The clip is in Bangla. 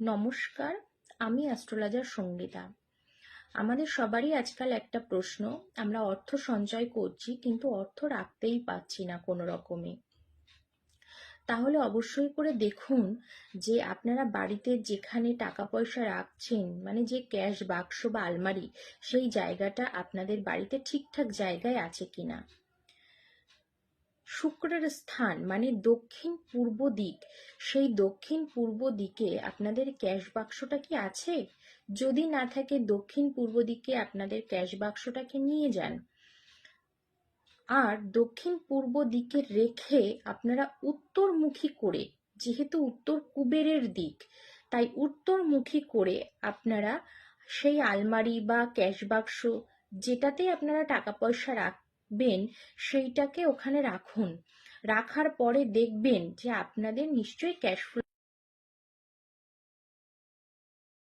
নমস্কার, আমি অ্যাস্ট্রোলজার সঙ্গীতা। আমাদের সবারই আজকাল একটা প্রশ্ন, আমরা অর্থ সঞ্চয় করছি কিন্তু অর্থ রাখতেই পাচ্ছি না কোনো রকমে। তাহলে অবশ্যই করে দেখুন যে আপনারা বাড়িতে যেখানে টাকা পয়সা রাখছেন মানে যে ক্যাশ বাক্স বা আলমারি, সেই জায়গাটা আপনাদের বাড়িতে ঠিকঠাক জায়গায় আছে কিনা। শুক্রের স্থান মানে দক্ষিণ পূর্ব দিক, সেই দক্ষিণ পূর্ব দিকে আপনাদের ক্যাশ বাক্সটা কি আছে? যদি না থাকে দক্ষিণ পূর্ব দিকে আপনাদের ক্যাশ বাক্সটাকে নিয়ে যান। আর দক্ষিণ পূর্ব দিকে রেখে আপনারা উত্তরমুখী করে, যেহেতু উত্তর কুবেরের দিক, তাই উত্তরমুখী করে আপনারা সেই আলমারি বা ক্যাশ বাক্স যেটাতে আপনারা টাকা পয়সা রাখবেন সেইটাকে ওখানে রাখুন। রাখার পরে দেখবেন যে আপনাদের নিশ্চয়ই ক্যাশ ফ্লো